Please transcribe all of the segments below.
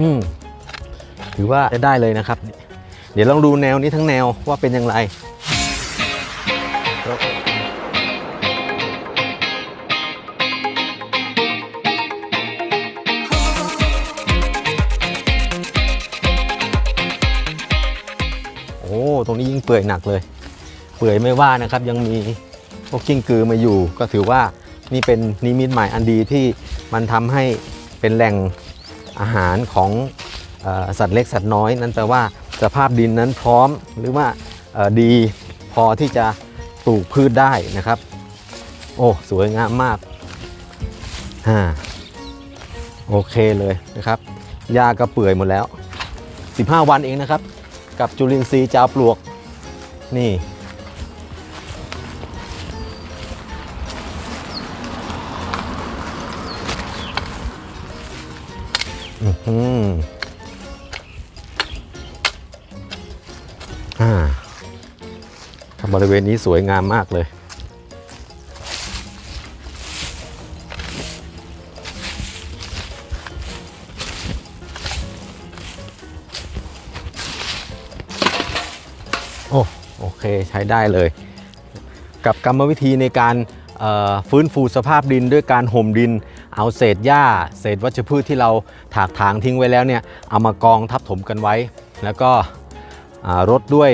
อืมถือว่าจะได้เลยนะครับ เดี๋ยวลองดูแนวนี้ทั้งแนวว่าเป็นอย่างไรโอ้ตรงนี้ยิ่งเปื่อยหนักเลย เปื่อยไม่ว่านะครับ ยังมีพวกกิ้งกือมาอยู่ ก็ถือว่านี่เป็นนิมิตหมายอันดีที่มันทำให้ เป็นแหล่งอาหารของอสัตว์เล็กสัตว์น้อย นั่นแปลว่าสภาพดินนั้นพร้อมหรือว่าดีพอที่จะปลูกพืชได้นะครับ โอ้สวยงามมากอ่าโอเคเลยนะครับหญ้าก็เปื่อยหมดแล้ว 15 วันเองนะครับ กับจุลินทรีย์จาวปลวกนี่ อือหืออ่าบริเวณนี้สวยงามมากเลยโอ้โอเคใช้ได้เลย กับกรรมวิธีในการฟื้นฟูสภาพดินด้วยการห่มดิน เอาเศษหญ้า เศษวัชพืชที่เราถากถางทิ้งไว้แล้วเนี่ยเอามากองทับถมกันไว้ แล้วก็รดด้วย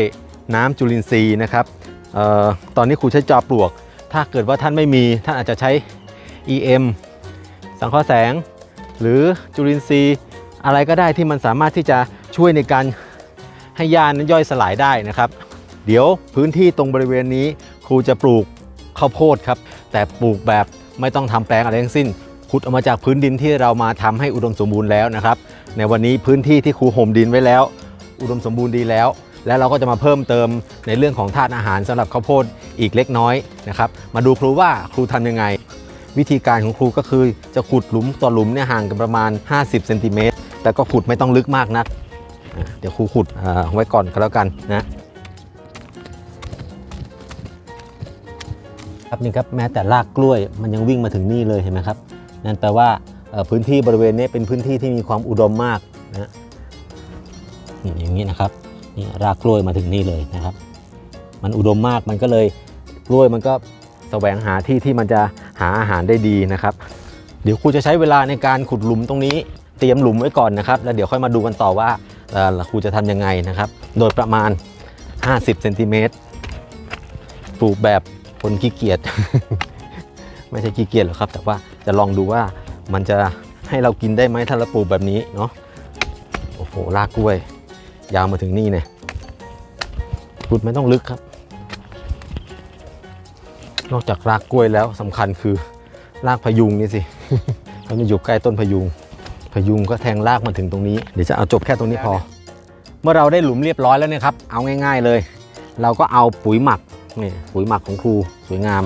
น้ำจุลินทรีย์นะครับออตอนนี้ครูใช้จอบปลวก ถ้าเกิดว่าท่านไม่มีท่านอาจจะใช้ EM สังเคราะห์แสง หรือจุลินทรีย์อะไรก็ได้ที่มันสามารถที่จะช่วยในการให้หญ้านั้นย่อยสลายได้นะครับ เดี๋ยวพื้นที่ตรงบริเวณนี้ครูจะปลูกข้าวโพดครับ แต่ปลูกแบบไม่ต้องทำแปลงอะไรทั้งสิ้น ขุดออกมาจากพื้นดินที่เรามาทำให้อุดมสมบูรณ์แล้วนะครับ ในวันนี้พื้นที่ที่ครูห่มดินไว้แล้ว อุดมสมบูรณ์ดีแล้ว และเราก็จะมาเพิ่มเติมในเรื่องของธาตุอาหารสำหรับข้าวโพดอีกเล็กน้อยนะครับ มาดูครูว่าครูทำยังไง วิธีการของครูก็คือจะขุดหลุมต่อหลุมเนี่ยห่างกันประมาณ 50เซนติเมตรแต่ก็ขุดไม่ต้องลึกมากนัก เดี๋ยวครูขุดอ่าไว้ก่อนก็แล้วกันนะครับนี่ครับแม้แต่รากกล้วยมันยังวิ่งมาถึงนี่เลยเห็นไหมครับ นั่นแปลว่าพื้นที่บริเวณนี้เป็นพื้นที่ที่มีความอุดมมากนะนี่อย่างนี้นะครับนี่รากกล้วยมาถึงนี่เลยนะครับ มันอุดมมากมันก็เลยกล้วยมันก็แสวงหาที่ที่มันจะหาอาหารได้ดีนะครับ เดี๋ยวครูจะใช้เวลาในการขุดหลุมตรงนี้ เตรียมหลุมไว้ก่อนนะครับ แล้วเดี๋ยวค่อยมาดูกันต่อว่าครูจะทำยังไงนะครับ โดยประมาณ 50เซนติเมตรปลูกแบบคนขี้เกียจ ไม่ใช่ขี้เกียจหรอกครับ แต่ว่าจะลองดูว่ามันจะให้เรากินได้ไหมถ้าเราปลูกแบบนี้เนาะโอ้โหรากกล้วย ยาวมาถึงนี่เนี่ยขุดไม่ต้องลึกครับ นอกจากรากกล้วยแล้วสำคัญคือรากพยุงนี่สิมันมาอยู่ใกล้ต้นพยุง พยุงก็แทงรากมาถึงตรงนี้เดี๋ยวจะเอาจบแค่ตรงนี้พอ เมื่อเราได้หลุมเรียบร้อยแล้วเนี่ยครับ เอาง่าย ๆเลย เราก็เอาปุ๋ยหมักนี่ปุ๋ยหมักของครูสวยงาม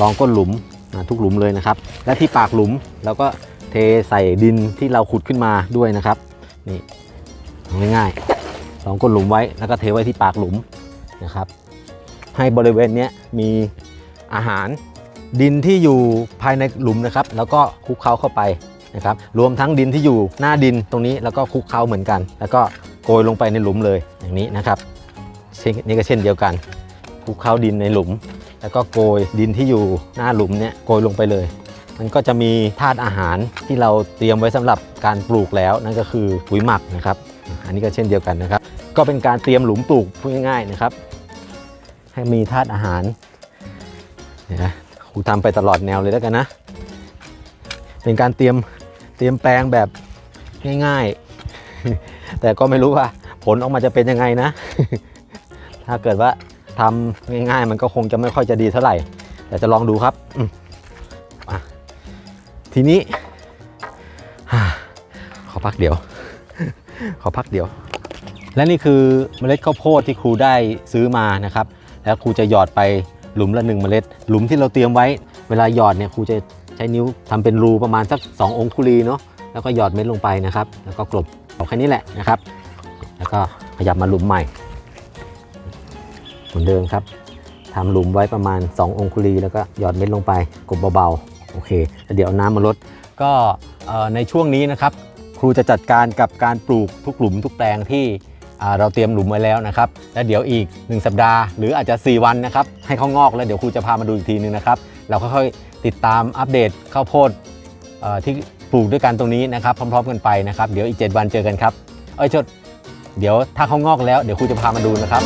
รองก้นหลุมนะ ทุกหลุมเลยนะครับ และที่ปากหลุมเราก็เทใส่ดินที่เราขุดขึ้นมาด้วยนะครับนี่ง่ายๆรองก้นหลุมไว้แล้วก็เทไว้ที่ปากหลุมนะครับ ให้บริเวณนี้มีอาหารดินที่อยู่ภายในหลุมนะครับ แล้วก็คลุกเคล้าเข้าไปนะครับ รวมทั้งดินที่อยู่หน้าดินตรงนี้แล้วก็คลุกเคล้าเหมือนกัน แล้วก็โกยลงไปในหลุมเลยอย่างนี้นะครับนนี่ก็เช่นเดียวกันคลุกเคล้าดินในหลุม แล้วก็โกยดินที่อยู่หน้าหลุมเนี่ยโกยลงไปเลย มันก็จะมีธาตุอาหารที่เราเตรียมไว้สำหรับการปลูกแล้ว นั่นก็คือปุ๋ยหมักนะครับ อันนี้ก็เช่นเดียวกันนะครับ ก็เป็นการเตรียมหลุมปลูกพูดง่ายๆนะครับ ให้มีธาตุอาหารเนี่ยนะครูทำไปตลอดแนวเลยแล้วกันนะ เป็นการเตรียมเตรียมแปลงแบบง่ายๆ แต่ก็ไม่รู้ว่าผลออกมาจะเป็นยังไงนะ ถ้าเกิดว่า ทำง่ายๆ มันก็คงจะไม่ค่อยจะดีเท่าไหร่ แต่จะลองดูครับทีนี้ขอพักเดี๋ยว ขอพักเดี๋ยว และนี่คือเมล็ดข้าวโพดที่ครูได้ซื้อมานะครับ แล้วครูจะหยอดไปหลุมละหนึ่งเมล็ด หลุมที่เราเตรียมไว้ เวลาหยอดเนี่ยครูจะใช้นิ้วทำเป็นรูประมาณสัก 2 องคุลีเนาะแล้วก็หยอดเม็ดลงไปนะครับ แล้วก็กลบเอาแค่นี้แหละนะครับ แล้วก็ขยับมาหลุมใหม่ มือนเดิมครับทำหลุมไว้ประมาณ 2 องคุลีแล้วก็หยอดเม็ดลงไปกบเบาๆโอเคเดี๋ยวน้ำมาลดก็ในช่วงนี้นะครับ ครูจะจัดการกับการปลูกทุกหลุมทุกแปลงที่เราเตรียมหลุมไว้แล้วนะครับ และเดี๋ยวอีก 1 สัปดาห์ หรืออาจจะ 4 วันนะครับ ให้เขางอกแล้วเดี๋ยวครูจะพามาดูอีกทีนึงนะครับ เราค่อยๆติดตามอัปเดตข้าวโพดที่ปลูกด้วยกันตรงนี้นะครับ พร้อม ๆ กันไปนะครับ เดี๋ยวอีก 7 วันเจอกันครับ เอ้ยชดเดี๋ยวถ้าเขางอกแล้วเดี๋ยวครูจะพามาดูนะครับ